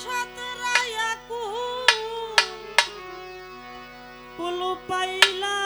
সাতরায়া কুহু কুলু পাইলা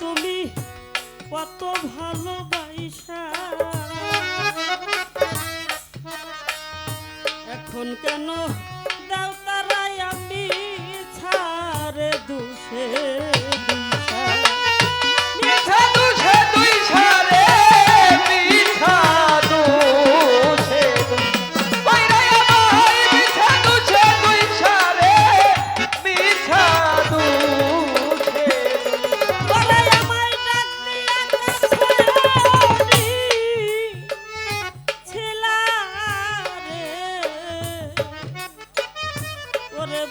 তুমি কত ভালোবাসা। এখন কেন দেওতারাই আমি ছাড়ে দুষে?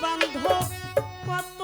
বান্ধব কত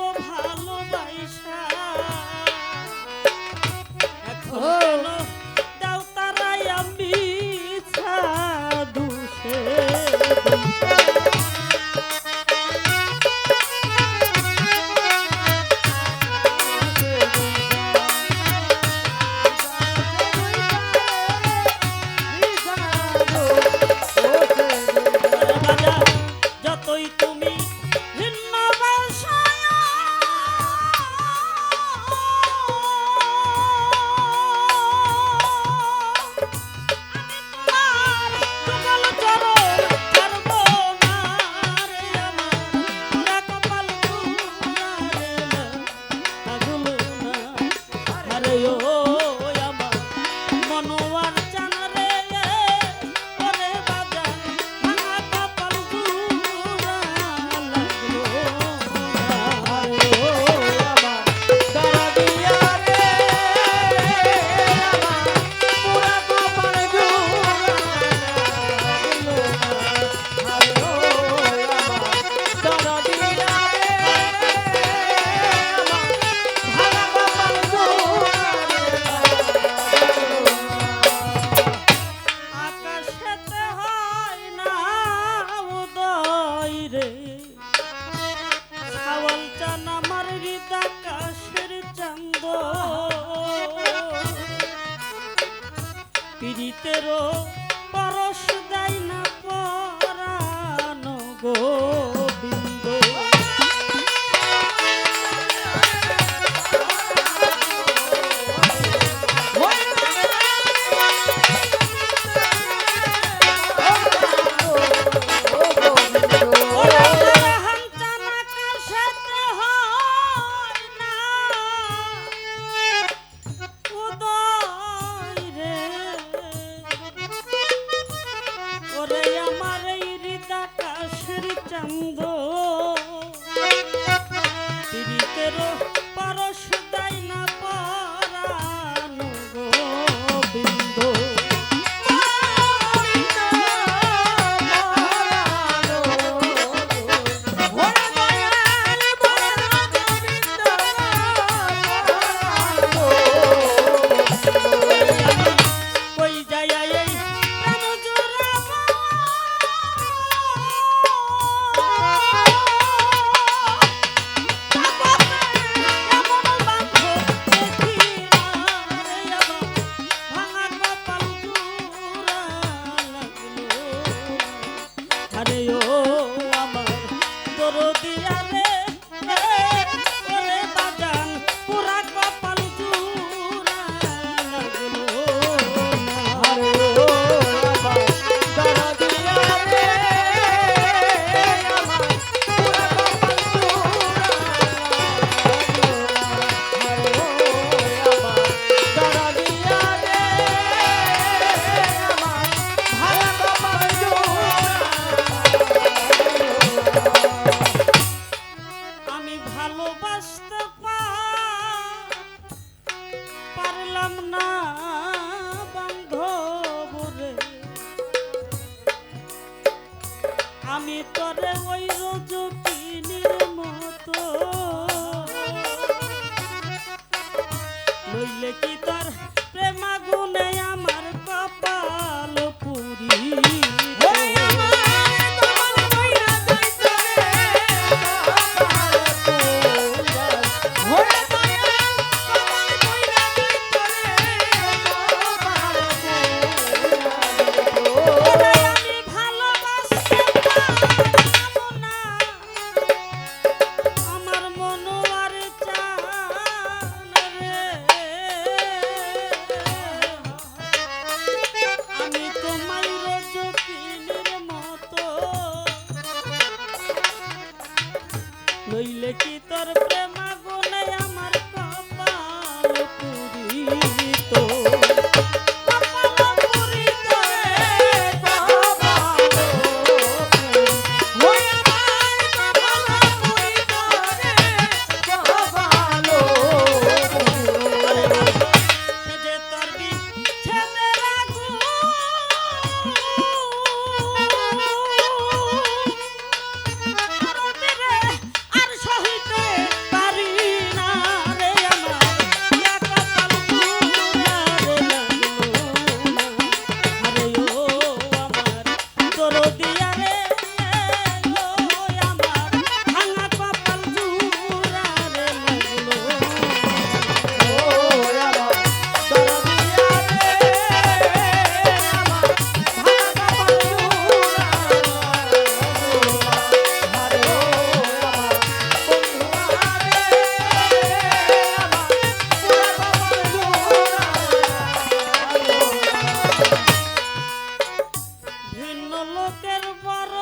বুকের বড়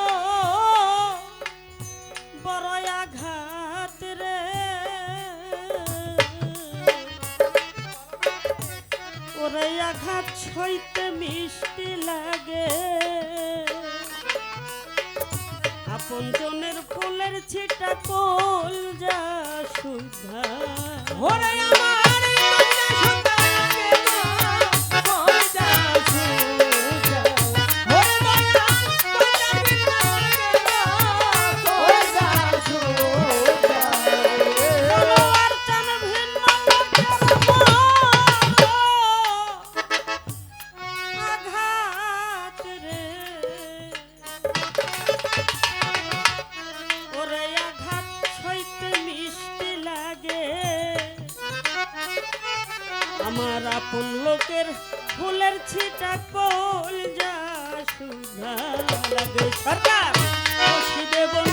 বড় আঘাত রে। ওরে আঘাত সইতে মিষ্টি লাগে। আপন জনের ফুলের ছিটা কোল যা সুধা। ওরে আমার আপন লোকের ফুলের ছিটা পল যা সুধা লাগে। সরকার দেবন